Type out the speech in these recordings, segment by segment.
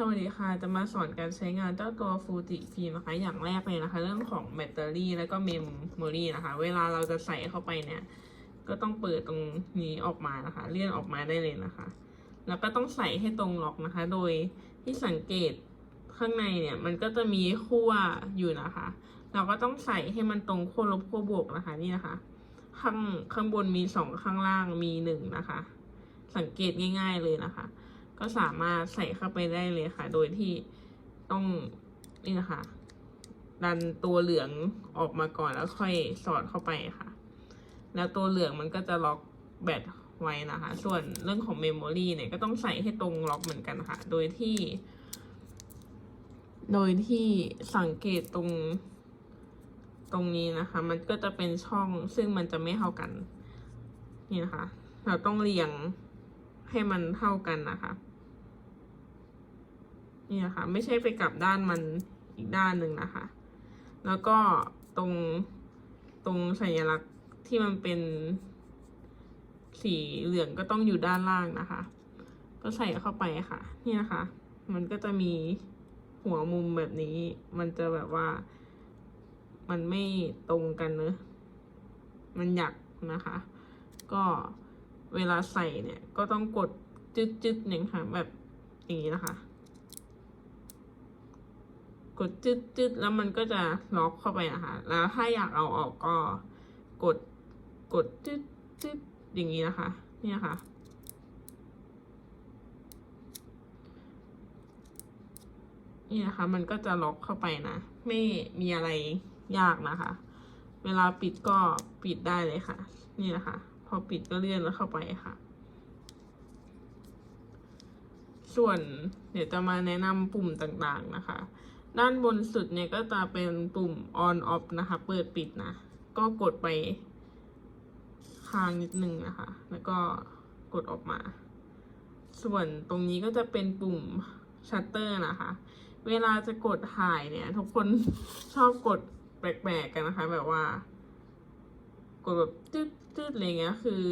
สวัสดีค่ะ จะมาสอนการใช้งานเจ้าตัวฟูจิฟิล์มนะคะ อย่างแรกเลยนะคะ เรื่องของแบตเตอรี่แล้วก็เมมโมรีนะคะ เวลาเราจะใส่เข้าไปเนี่ย ก็ต้องเปิดตรงนี้ออกมานะคะ เลื่อนออกมาได้เลยนะคะ แล้วก็ต้องใส่ให้ตรงล็อกนะคะ โดยที่สังเกตข้างในเนี่ย มันก็จะมีขั้วอยู่นะคะ เราก็ต้องใส่ให้มันตรงขั้วลบขั้วบวกนะคะนี่นะคะ ข้างข้างบนมีสองข้างล่างมีหนึ่งนะคะ สังเกตง่าย ๆเลยนะคะ ก็สามารถใส่เข้าไปได้เลยค่ะ โดยที่ต้องนี่นะคะ ดันตัวเหลืองออกมาก่อนแล้วค่อยสอดเข้าไปค่ะ แล้วตัวเหลืองมันก็จะล็อกแบตไว้นะคะ ส่วนเรื่องของเมมโมรีเนี่ยก็ต้องใส่ให้ตรงล็อกเหมือนกันค่ะ โดยที่ โดยที่สังเกตตรงตรงนี้นะคะ มันก็จะเป็นช่องซึ่งมันจะไม่เท่ากัน นี่นะคะ เราต้องเรียงให้มันเท่ากันนะคะ นี่นะคะไม่ใช่ไปกลับด้านมันอีกด้านหนึ่งนะคะ แล้วก็ตรงตรงสัญลักษณ์ที่มันเป็นสีเหลืองก็ต้องอยู่ด้านล่างนะคะ ก็ใส่เข้าไปค่ะ นี่นะคะ มันก็จะมีหัวมุมแบบนี้ มันจะแบบว่า มันไม่ตรงกันเนอะมันหยักนะคะ ก็เวลาใส่เนี่ยก็ต้องกดจึ๊ดจึ๊ดหนึ่งค่ะแบบอย่างนี้นะคะ กดจึ๊ดจึ๊ดแล้วมันก็จะล็อกเข้าไปนะคะแล้วถ้าอยากเอาออกก็กดกดจึ๊ดจึ๊ดอย่างนี้นะคะ เนี่ยค่ะ นี่นะคะ มันก็จะล็อกเข้าไปนะ ไม่มีอะไรยากนะคะ เวลาปิดก็ปิดได้เลยค่ะ นี่นะคะ พอปิดก็เลื่อนแล้วเข้าไปค่ะ ส่วนเดี๋ยวจะมาแนะนำปุ่มต่างๆนะคะ ด้านบนสุดเนี่ยก็จะเป็นปุ่ม on off นะคะ เปิดปิดนะ ก็กดไปค้างนิดนึงนะคะ แล้วก็กดออกมา ส่วนตรงนี้ก็จะเป็นปุ่มชัตเตอร์นะคะ เวลาจะกดถ่ายเนี่ย ทุกคนชอบกดแปลกๆกันนะคะ แบบว่า กดแบบตึ๊ดตึ๊ดอะไรเงี้ย คือ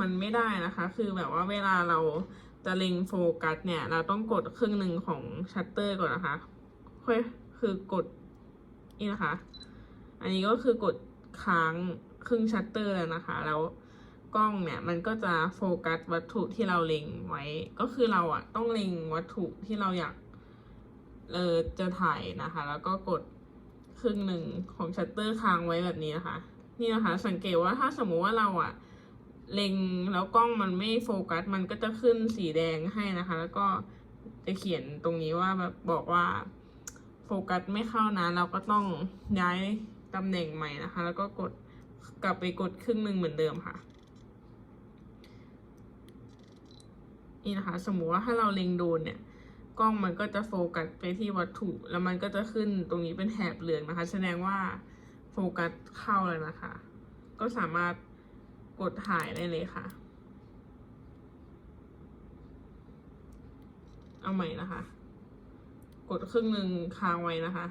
มันไม่ได้นะคะ คือแบบว่าเวลาเราจะเล็งโฟกัสเนี่ย เราต้องกดครึ่งหนึ่งของชัตเตอร์ก่อนนะคะ คือคือกดนี่นะคะ อันนี้ก็คือกดค้างครึ่งชัตเตอร์แล้วนะคะ แล้วกล้องเนี่ยมันก็จะโฟกัสวัตถุที่เราเล็งไว้ ก็คือเราอะต้องเล็งวัตถุที่เราอยากเออจะถ่ายนะคะ แล้วก็กดครึ่งหนึ่งของชัตเตอร์ค้างไว้แบบนี้นะคะ นี่นะคะ สังเกตว่าถ้าสมมุติว่าเราอะเล็งแล้วกล้องมันไม่โฟกัส มันก็จะขึ้นสีแดงให้นะคะ แล้วก็จะเขียนตรงนี้ว่าแบบบอกว่า โฟกัสไม่เข้านะ เราก็ต้องย้ายตำแหน่งใหม่นะคะ แล้วก็กดกลับไปกดครึ่งหนึ่งเหมือนเดิมค่ะ นี่นะคะ สมมุติว่าถ้าเราเล็งโดนเนี่ยกล้องมันก็จะโฟกัสไปที่วัตถุ แล้วมันก็จะขึ้นตรงนี้เป็นแถบเหลืองนะคะ แสดงว่าโฟกัสเข้าแล้วนะคะ ก็สามารถกดถ่ายได้เลยค่ะ เอาใหม่นะคะ กดครึ่งหนึ่งค้างไว้นะคะ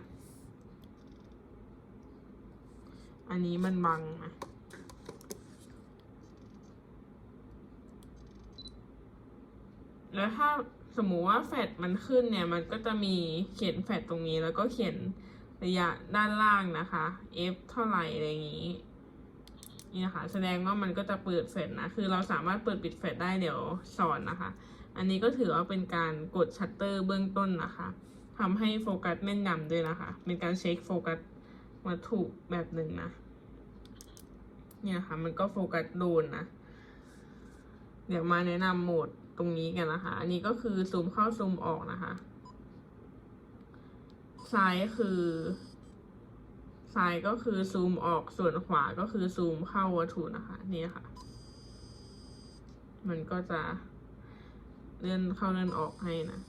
อันนี้มันบังนะแล้วถ้าสมมุติว่าแฟดมันขึ้นเนี่ยมันก็จะมีเขียนแฟดตรงนี้แล้วก็เขียนระยะด้านล่างนะคะ f เท่าไหร่อะไรอย่างนี้ นี่นะคะ แสดงว่ามันก็จะเปิดแฟดนะ คือเราสามารถเปิดปิดแฟดได้เดี๋ยวสอนนะคะ อันนี้ก็ถือว่าเป็นการกดชัตเตอร์เบื้องต้นนะคะ ทำให้โฟกัสแม่นยำด้วยนะคะ เป็นการเช็คโฟกัสวัตถุแบบหนึ่งนะ เนี่ยค่ะ มันก็โฟกัสโดนนะ เดี๋ยวมาแนะนำโหมดตรงนี้กันนะคะ อันนี้ก็คือซูมเข้าซูมออกนะคะ ซ้ายคือ ซ้ายก็คือซูมออก ส่วนขวาก็คือซูมเข้าวัตถุนะคะ นี่ค่ะ มันก็จะเลื่อนเข้าเลื่อนออกให้นะ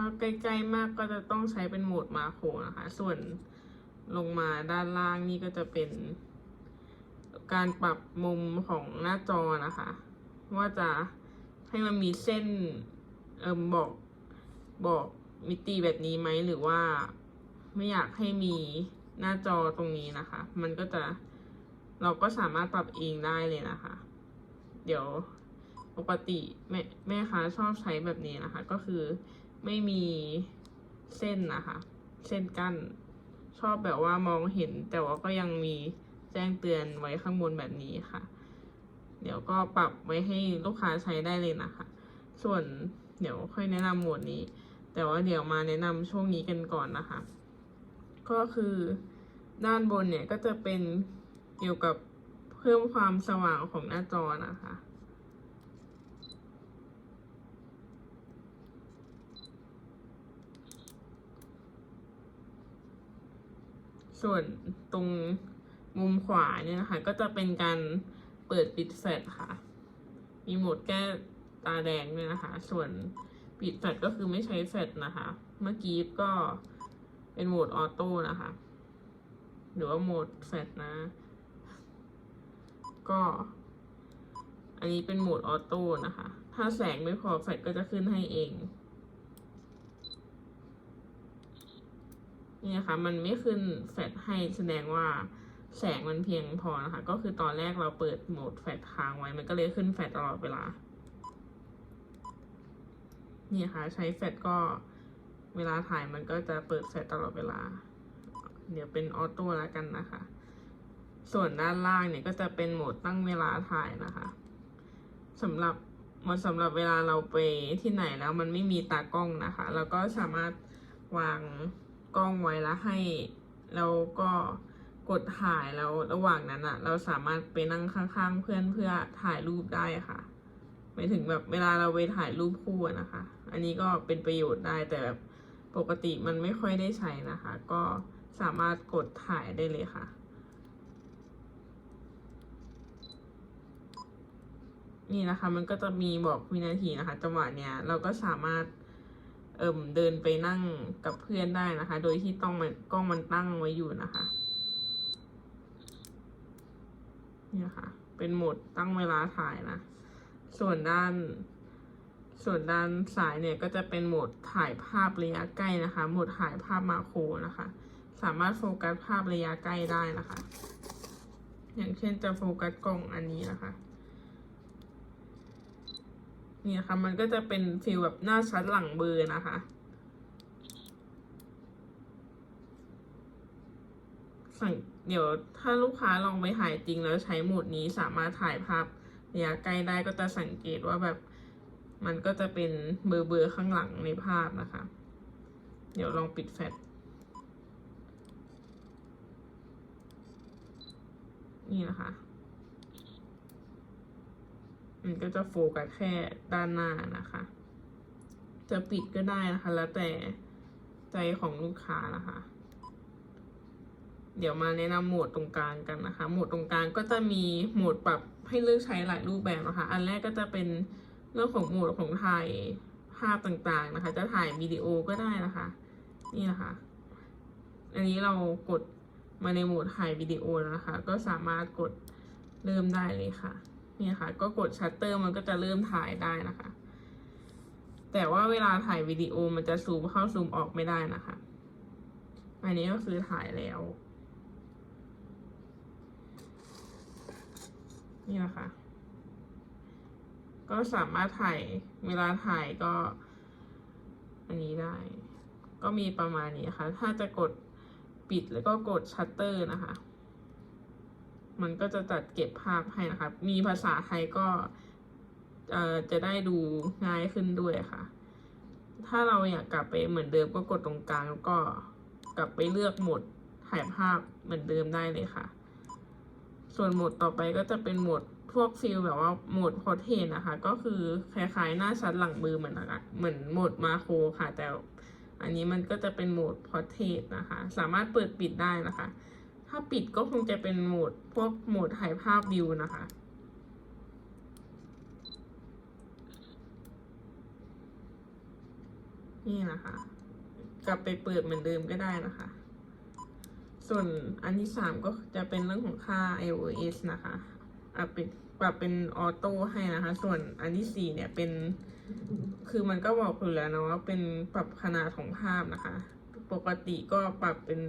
ถ้าใกล้ๆมากก็จะต้องใช้เป็นโหมดมาโครนะคะ ส่วนลงมาด้านล่างนี่ก็จะเป็น การปรับมุมของหน้าจอนะคะ ว่าจะให้มันมีเส้นเอิมบอกบอกมิติแบบนี้ไหมหรือว่าไม่อยากให้มีหน้าจอตรงนี้นะคะ มันก็จะเราก็สามารถปรับเองได้เลยนะคะ เดี๋ยวปกติแม่แม่ค้าชอบใช้แบบนี้นะคะ ก็คือ ไม่มีเส้นนะคะ เส้นกั้น ชอบแบบว่ามองเห็น แต่ว่าก็ยังมีแจ้งเตือนไว้ข้างบนแบบนี้ค่ะ เดี๋ยวก็ปรับไว้ให้ลูกค้าใช้ได้เลยนะคะ ส่วนเดี๋ยวค่อยแนะนำหมวดนี้ แต่ว่าเดี๋ยวมาแนะนำช่วงนี้กันก่อนนะคะ ก็คือด้านบนเนี่ยก็จะเป็นเกี่ยวกับเพิ่มความสว่างของหน้าจอนะคะ ส่วนตรงมุมขวาเนี่ยนะคะ ก็จะเป็นการเปิดปิดแฟลชค่ะ มีโหมดแก้ตาแดงด้วยนะคะ ส่วนปิดแฟลชก็คือไม่ใช้แฟลชนะคะ เมื่อกี้ก็เป็นโหมดออโต้นะคะ หรือว่าโหมดแฟลชนะ ก็ อันนี้เป็นโหมดออโต้นะคะ ถ้าแสงไม่พอแฟลชก็จะขึ้นให้เอง นี่นะคะ มันไม่ขึ้นแฟลชให้แสดงว่าแสงมันเพียงพอนะคะ ก็คือตอนแรกเราเปิดโหมดแฟลชค้างไว้ มันก็เลยขึ้นแฟลชตลอดเวลา นี่นะคะใช้แฟลชก็เวลาถ่ายมันก็จะเปิดแฟลชตลอดเวลา เดี๋ยวเป็นออโต้แล้วกันนะคะ ส่วนด้านล่างเนี่ยก็จะเป็นโหมดตั้งเวลาถ่ายนะคะสำหรับมันสำหรับเวลาเราไปที่ไหนแล้วมันไม่มีตากล้องนะคะ เราก็สามารถวาง กล้องไว้แล้วให้แล้วก็กดถ่ายแล้วระหว่างนั้นอะเราสามารถไปนั่งข้างๆเพื่อนเพื่อถ่ายรูปได้ค่ะหมายถึงแบบเวลาเราไปถ่ายรูปคู่นะคะ อันนี้ก็เป็นประโยชน์ได้แต่แบบปกติมันไม่ค่อยได้ใช้นะคะ ก็สามารถกดถ่ายได้เลยค่ะ นี่นะคะมันก็จะมีบอกวินาทีนะคะ จังหวะเนี้ยเราก็สามารถ เอิ่มเดินไปนั่งกับเพื่อนได้นะคะ โดยที่ต้องมันกล้องมันตั้งไว้อยู่นะคะเนี่ยค่ะ เป็นโหมดตั้งเวลาถ่ายนะ ส่วนด้าน ส่วนด้านซ้ายเนี่ยก็จะเป็นโหมดถ่ายภาพระยะใกล้นะคะ โหมดถ่ายภาพมาโครนะคะ สามารถโฟกัสภาพระยะใกล้ได้นะคะ อย่างเช่นจะโฟกัสกล้องอันนี้นะคะ เนี่ยค่ะ มันก็จะเป็นฟีลแบบหน้าชัดหลังเบอร์นะคะ สังเดี๋ยวถ้าลูกค้าลองไปถ่ายจริงแล้วใช้โหมดนี้สามารถถ่ายภาพระยะใกล้ได้ก็จะสังเกตว่าแบบมันก็จะเป็นเบอร์เบอร์ข้างหลังในภาพนะคะ เดี๋ยวลองปิดแฟลชนี่นะคะ มันก็จะโฟกัสแค่ด้านหน้านะคะ จะปิดก็ได้นะคะ แล้วแต่ใจของลูกค้านะคะ เดี๋ยวมาแนะนำโหมดตรงกลางกันนะคะ โหมดตรงกลางก็จะมีโหมดปรับให้เลือกใช้หลายรูปแบบนะคะ อันแรกก็จะเป็นเรื่องของโหมดของถ่ายภาพต่างๆนะคะ จะถ่ายวิดีโอก็ได้นะคะ นี่นะคะ อันนี้เรากดมาในโหมดถ่ายวิดีโอแล้วนะคะ ก็สามารถกดเริ่มได้เลยค่ะ เนี่ยค่ะ ก็กดชัตเตอร์มันก็จะเริ่มถ่ายได้นะคะ แต่ว่าเวลาถ่ายวิดีโอมันจะซูมเข้าซูมออกไม่ได้นะคะ อันนี้ก็คือถ่ายแล้ว นี่นะคะ ก็สามารถถ่ายเวลาถ่ายก็ อันนี้ได้ ก็มีประมาณนี้ค่ะ ถ้าจะกดปิดแล้วก็กดชัตเตอร์นะคะ มันก็จะจัดเก็บภาพให้นะคะ มีภาษาไทยก็จะได้ดูง่ายขึ้นด้วยค่ะ ถ้าเราอยากกลับไปเหมือนเดิมก็กดตรงกลางแล้วก็กลับไปเลือกโหมดถ่ายภาพเหมือนเดิมได้เลยค่ะ ส่วนโหมดต่อไปก็จะเป็นโหมดพวกฟิลแบบว่าโหมดพอเทนนะคะ ก็คือคล้ายๆหน้าชัดหลังมือเหมือนนะคะเหมือนโหมดมาโครค่ะ แต่อันนี้มันก็จะเป็นโหมดพอเทนนะคะ สามารถเปิดปิดได้นะคะ ถ้าปิดก็คงจะเป็นโหมดพวกโหมดถ่ายภาพวิวนะคะ นี่นะคะ กลับไปเปิดเหมือนเดิมก็ได้นะคะ ส่วนอันที่สามก็จะเป็นเรื่องของค่า iOS นะคะอะเป็นปรับเป็นออโต้ให้นะคะ ส่วนอันที่สี่เนี่ยเป็น คือมันก็บอกอยู่แล้วนะว่าเป็นปรับขนาดของภาพนะคะ ปกติก็ปรับเป็น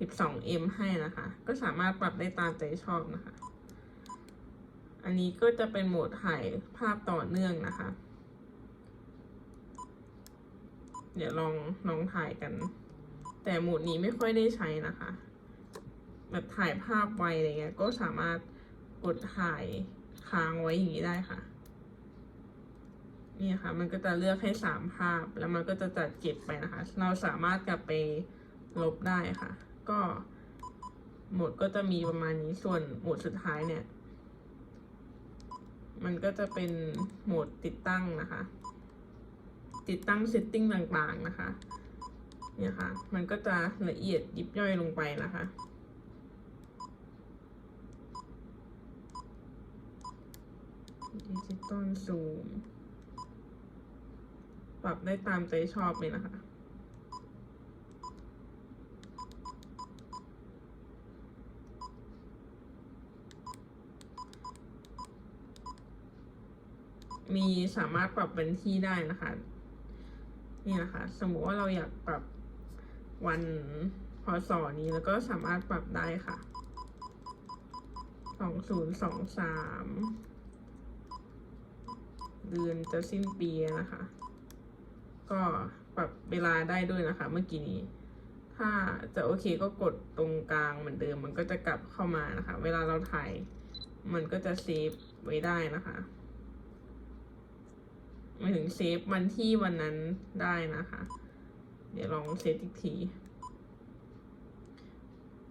12m ให้นะคะ ก็สามารถปรับได้ตามใจชอบนะคะ อันนี้ก็จะเป็นโหมดถ่ายภาพต่อเนื่องนะคะ เดี๋ยวลองลองถ่ายกัน แต่โหมดนี้ไม่ค่อยได้ใช้นะคะ แบบถ่ายภาพไวอะไรเงี้ย ก็สามารถกดถ่ายค้างไว้อย่างนี้ได้ค่ะนี่ค่ะ มันก็จะเลือกให้สามภาพ แล้วมันก็จะจัดเก็บไปนะคะ เราสามารถกลับไปลบได้ค่ะ ก็โหมดก็จะมีประมาณนี้ส่วนโหมดสุดท้ายเนี่ย มันก็จะเป็นโหมดติดตั้งนะคะ ติดตั้งเซตติ้งต่างๆนะคะเนี่ยค่ะ มันก็จะละเอียดยิบย่อยลงไปนะคะ ดิจิตอลซูม ปรับได้ตามใจชอบเลยนะคะ มีสามารถปรับเป็นที่ได้นะคะนี่นะคะ สมมติว่าเราอยากปรับวันพศนี้แล้วก็สามารถปรับได้ค่ะสองศูนย์สองสามเดือนจะสิ้นปีนะคะ ก็ปรับเวลาได้ด้วยนะคะ เมื่อกี้นี้ ถ้าจะโอเคก็กดตรงกลางเหมือนเดิม มันก็จะกลับเข้ามานะคะ เวลาเราถ่าย มันก็จะเซฟไว้ได้นะคะ หมายถึงเซฟวันที่วันนั้นได้นะคะ เดี๋ยวลองเซตอีกที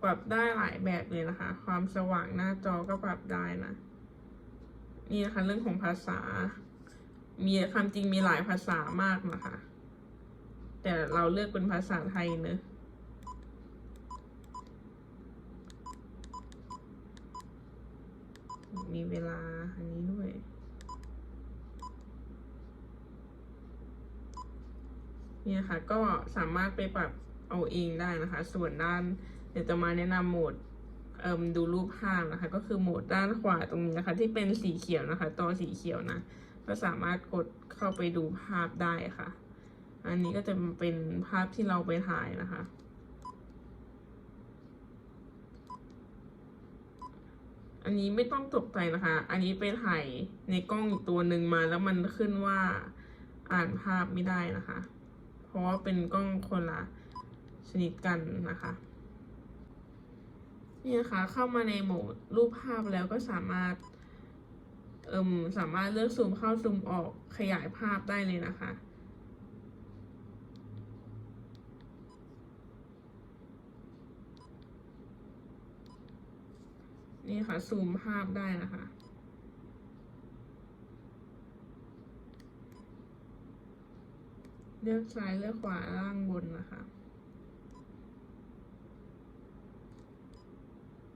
ปรับได้หลายแบบเลยนะคะ ความสว่างหน้าจอก็ปรับได้นะ นี่นะคะเรื่องของภาษา มีคำจริงมีหลายภาษามากนะคะ แต่เราเลือกเป็นภาษาไทยเนอะมีเวลาอันนี้ด้วย เนี่ยค่ะ ก็สามารถไปปรับเอาเองได้นะคะ ส่วนด้านเดี๋ยวจะมาแนะนำโหมดเอ่มดูรูปภาพนะคะ ก็คือโหมดด้านขวาตรงนี้นะคะ ที่เป็นสีเขียวนะคะ ตัวสีเขียวนะ ก็สามารถกดเข้าไปดูภาพได้ค่ะ อันนี้ก็จะเป็นภาพที่เราไปถ่ายนะคะอันนี้ไม่ต้องตกใจนะคะ อันนี้ไปถ่ายในกล้องอีกตัวหนึ่งมาแล้วมันขึ้นว่าอ่านภาพไม่ได้นะคะ ราะว่าเป็นกล้องคนละชนิดกันนะคะนี่นะคะเข้ามาในโหมดรูปภาพแล้วก็สามารถเอิมสามารถเลือกซูมเข้าซูมออกขยายภาพได้เลยนะคะนี่ค่ะซูมภาพได้นะคะ เลือกซ้ายเลือกขวาล่างบนนะคะ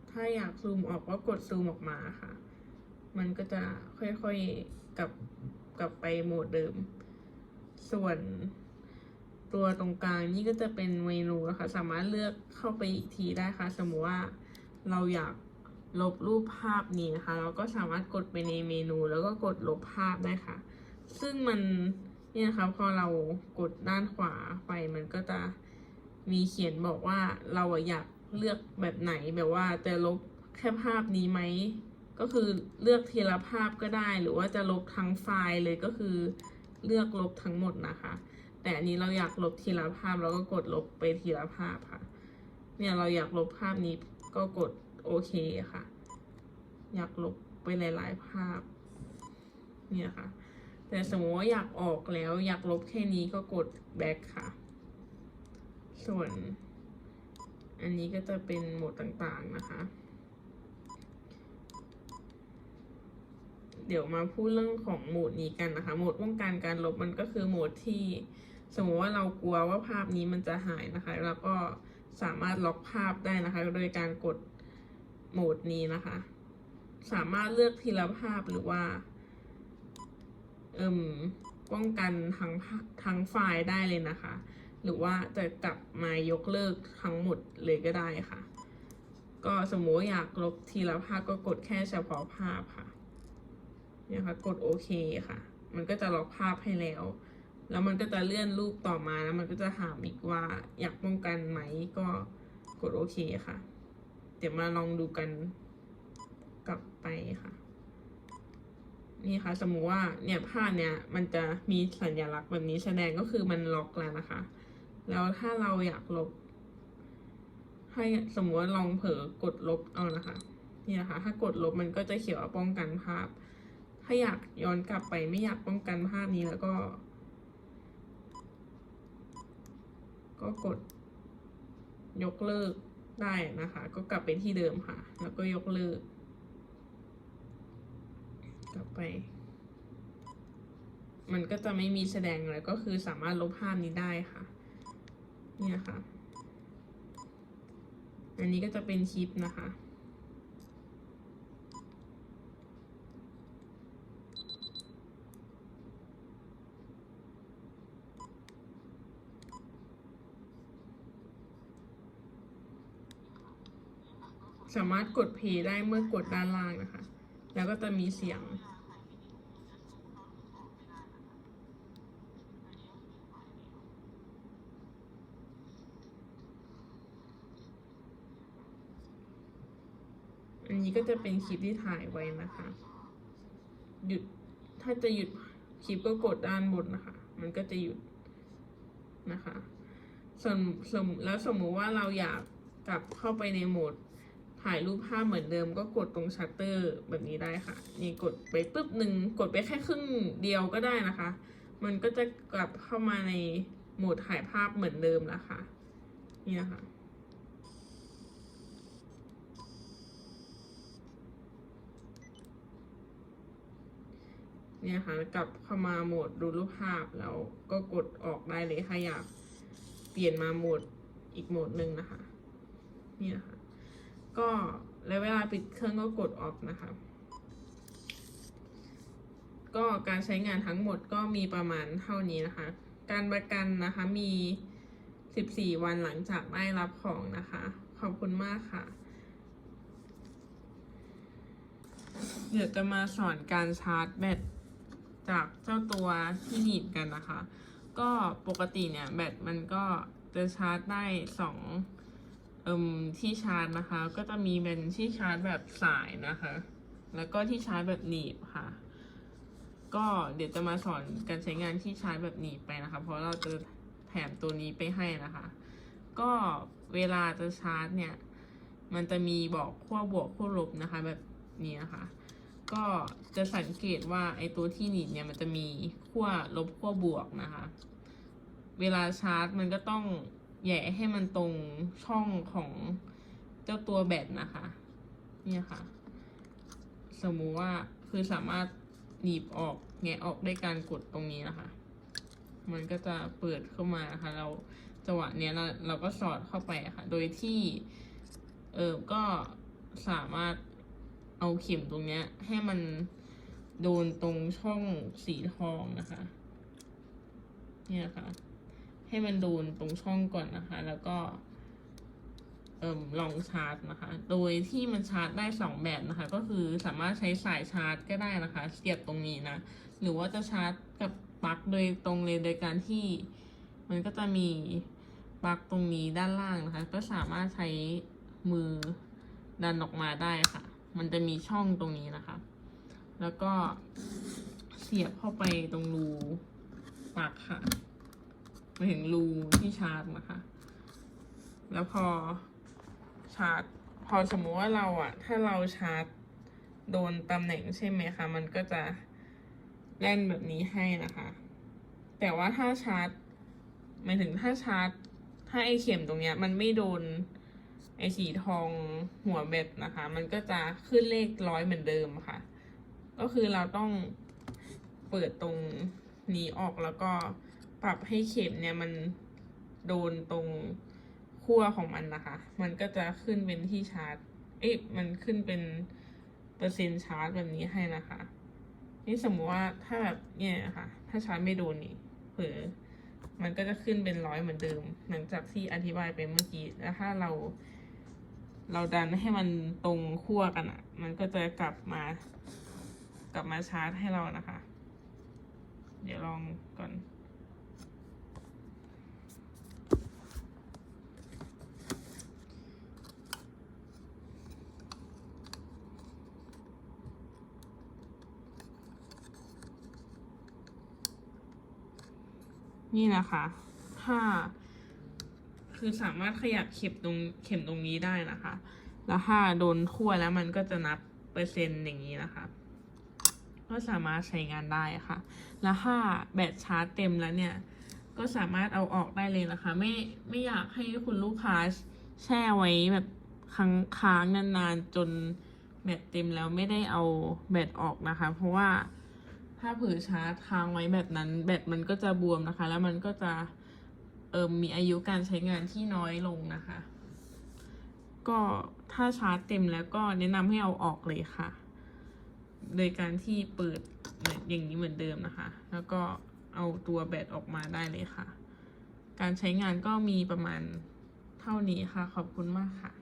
ถ้าอยากซูมออกก็กดซูมออกมาค่ะ มันก็จะค่อยๆกลับกลับไปโหมดเดิม ส่วนตัวตรงกลางนี่ก็จะเป็นเมนูนะคะ สามารถเลือกเข้าไปอีกทีได้ค่ะ สมมติว่าเราอยากลบรูปภาพนี้นะคะ เราก็สามารถกดไปในเมนูแล้วก็กดลบภาพได้ค่ะ ซึ่งมัน เนี่ยนะคะพอเรากดด้านขวาไปมันก็จะมีเขียนบอกว่าเราอะอยากเลือกแบบไหนแบบว่าจะลบแค่ภาพนี้ไหมก็คือเลือกทีละภาพก็ได้ หรือว่าจะลบทั้งไฟล์เลยก็คือเลือกลบทั้งหมดนะคะ แต่อันนี้เราอยากลบทีละภาพเราก็กดลบไปทีละภาพค่ะ เนี่ยเราอยากลบภาพนี้ก็กดโอเคค่ะ อยากลบไปหลาย ๆ ภาพ เนี่ยค่ะ แต่สมมติว่าอยากออกแล้วอยากลบแค่นี้ก็กด back ค่ะ ส่วน อันนี้ก็จะเป็นโหมดต่างๆนะคะ เดี๋ยวมาพูดเรื่องของโหมดนี้กันนะคะ โหมดป้องกันการลบมันก็คือโหมดที่สมมติว่าเรากลัวว่าภาพนี้มันจะหายนะคะ แล้วก็สามารถล็อกภาพได้นะคะ โดยการกดโหมดนี้นะคะ สามารถเลือกทีละภาพหรือว่า เอิ่มป้องกันทั้งทั้งไฟล์ได้เลยนะคะ หรือว่าจะกลับมายกเลิกทั้งหมดเลยก็ได้ค่ะ ก็สมมติอยากลบทีละภาพก็กดแค่เฉพาะภาพค่ะเนี่ยค่ะกดโอเคค่ะ มันก็จะล็อกภาพให้แล้ว แล้วมันก็จะเลื่อนรูปต่อมาแล้วมันก็จะถามอีกว่าอยากป้องกันไหมก็กดโอเคค่ะ เดี๋ยวมาลองดูกันกลับไปค่ะ นี่ค่ะสมมุติว่าเนี่ยผ้าเนี่ยมันจะมีสัญลักษณ์แบบนี้แสดงก็คือมันล็อกแล้วนะคะ แล้วถ้าเราอยากลบ ให้สมมติว่าลองเผลอกดลบเอานะคะนี่นะคะ ถ้ากดลบมันก็จะเขียนว่าป้องกันภาพ ถ้าอยากย้อนกลับไปไม่อยากป้องกันภาพนี้แล้วก็ ก็กด ยกเลิกได้นะคะ ก็กลับไปที่เดิมค่ะ แล้วก็ยกเลิก กลับไป มันก็จะไม่มีแสดงเลยก็คือสามารถลบภาพนี้ได้ค่ะ เนี่ยค่ะ อันนี้ก็จะเป็นคลิปนะคะสามารถกดเพย์ได้เมื่อกดด้านล่างนะคะ แล้วก็จะมีเสียง อันนี้ก็จะเป็นคลิปที่ถ่ายไว้นะคะ หยุด ถ้าจะหยุดคลิปก็กดด้านบนนะคะ มันก็จะหยุดนะคะสมสมแล้วสมมุติว่าเราอยากกลับเข้าไปในโหมด ถ่ายรูปภาพเหมือนเดิมก็กดตรงชัตเตอร์แบบนี้ได้ค่ะ นี่กดไปปุ๊บหนึ่งกดไปแค่ครึ่งเดียวก็ได้นะคะ มันก็จะกลับเข้ามาในโหมดถ่ายภาพเหมือนเดิมแล้วค่ะ นี่นะคะเนี่ยค่ะกลับเข้ามาโหมดดูรูปภาพแล้วก็กดออกได้เลยถ้าอยากเปลี่ยนมาโหมดอีกโหมดหนึ่งนะคะนี่นะคะ ก็แล้วเวลาปิดเครื่องก็กดออฟนะคะ ก็การใช้งานทั้งหมดก็มีประมาณเท่านี้นะคะ การประกันนะคะมี 14 วันหลังจากได้รับของนะคะ ขอบคุณมากค่ะ เดี๋ยวจะมาสอนการชาร์จแบตจากเจ้าตัวที่หนีบกันนะคะ ก็ปกติเนี่ยแบตมันก็จะชาร์จได้สอง ที่ชาร์จนะคะ ก็จะมีเป็นที่ชาร์จแบบสายนะคะ แล้วก็ที่ชาร์จแบบหนีบค่ะ ก็เดี๋ยวจะมาสอนการใช้งานที่ชาร์จแบบหนีบไปนะคะ เพราะเราจะแถมตัวนี้ไปให้นะคะ ก็เวลาจะชาร์จเนี่ย มันจะมีบอกขั้วบวกขั้วลบนะคะ แบบนี้นะคะ ก็จะสังเกตว่าไอตัวที่หนีบเนี่ยมันจะมีขั้วลบขั้วบวกนะคะ เวลาชาร์จมันก็ต้อง แย่ให้มันตรงช่องของเจ้าตัวแบตนะคะ เนี่ยค่ะ สมมุติว่าคือสามารถหนีบออกแงะออกได้การกดตรงนี้นะคะ มันก็จะเปิดเข้ามานะคะ เราจังหวะเนี้ยเราเราก็สอดเข้าไปะค่ะ โดยที่เออก็สามารถเอาเข็มตรงเนี้ย ให้มันโดนตรงช่องสีทองนะคะ เนี่ยค่ะ ให้มันโดนตรงช่องก่อนนะคะ แล้วก็เอ่มลองชาร์จนะคะ โดยที่มันชาร์จได้สองแบบนะคะ ก็คือสามารถใช้สายชาร์จก็ได้นะคะ เสียบตรงนี้นะ หรือว่าจะชาร์จกับปลั๊กโดยตรงเลยโดยการที่มันก็จะมีปลั๊กตรงนี้ด้านล่างนะคะ ก็สามารถใช้มือดันออกมาได้ค่ะ มันจะมีช่องตรงนี้นะคะ แล้วก็เสียบเข้าไปตรงรูปลั๊กค่ะ ไปถึงรูที่ชาร์จนะคะ แล้วพอชาร์จ พอสมมติว่าเราอะถ้าเราชาร์จโดนตำแหน่งใช่ไหมคะ มันก็จะแล่นแบบนี้ให้นะคะ แต่ว่าถ้าชาร์จหมายถึงถ้าชาร์จ ถ้าไอเข็มตรงเนี้ย มันไม่โดนไอสีทองหัวเบ็ดนะคะ มันก็จะขึ้นเลขร้อยเหมือนเดิมค่ะ ก็คือเราต้องเปิดตรงนี้ออกแล้วก็ ปรับให้เข็มเนี่ยมันโดนตรงขั้วของมันนะคะ มันก็จะขึ้นเป็นที่ชาร์จ เอ๊ะ มันขึ้นเป็นเปอร์เซ็นต์ชาร์จแบบนี้ให้นะคะ นี่สมมติว่าถ้าแบบเนี่ยนะคะถ้าชาร์จไม่โดนนี่เผลอมันก็จะขึ้นเป็นร้อยเหมือนเดิม หลังจากที่อธิบายไปเมื่อกี้ แล้วถ้าเรา เราดันให้มันตรงขั้วกันอะ่ะ มันก็จะกลับมา กลับมาชาร์จให้เรานะคะ เดี๋ยวลองก่อน นี่นะคะถ้าคือสามารถขยับเข็มตรงเข็มตรงนี้ได้นะคะ แล้วถ้าโดนขั้วแล้วมันก็จะนับเปอร์เซ็นต์อย่างนี้นะคะ ก็สามารถใช้งานได้ค่ะ แล้วถ้าแบตชาร์จเต็มแล้วเนี่ย ก็สามารถเอาออกได้เลยนะคะ ไม่ไม่อยากให้คุณลูกค้าแช่ไว้แบบค้างค้างนานๆจนแบตเต็มแล้วไม่ได้เอาแบตออกนะคะ เพราะว่า ถ้าเผื่อชาร์จค้างไว้แบบนั้น แบตมันก็จะบวมนะคะ แล้วมันก็จะเออมีอายุการใช้งานที่น้อยลงนะคะ ก็ถ้าชาร์จเต็มแล้วก็แนะนำให้เอาออกเลยค่ะ โดยการที่เปิดอย่างนี้เหมือนเดิมนะคะ แล้วก็เอาตัวแบตออกมาได้เลยค่ะ การใช้งานก็มีประมาณเท่านี้ค่ะ ขอบคุณมากค่ะ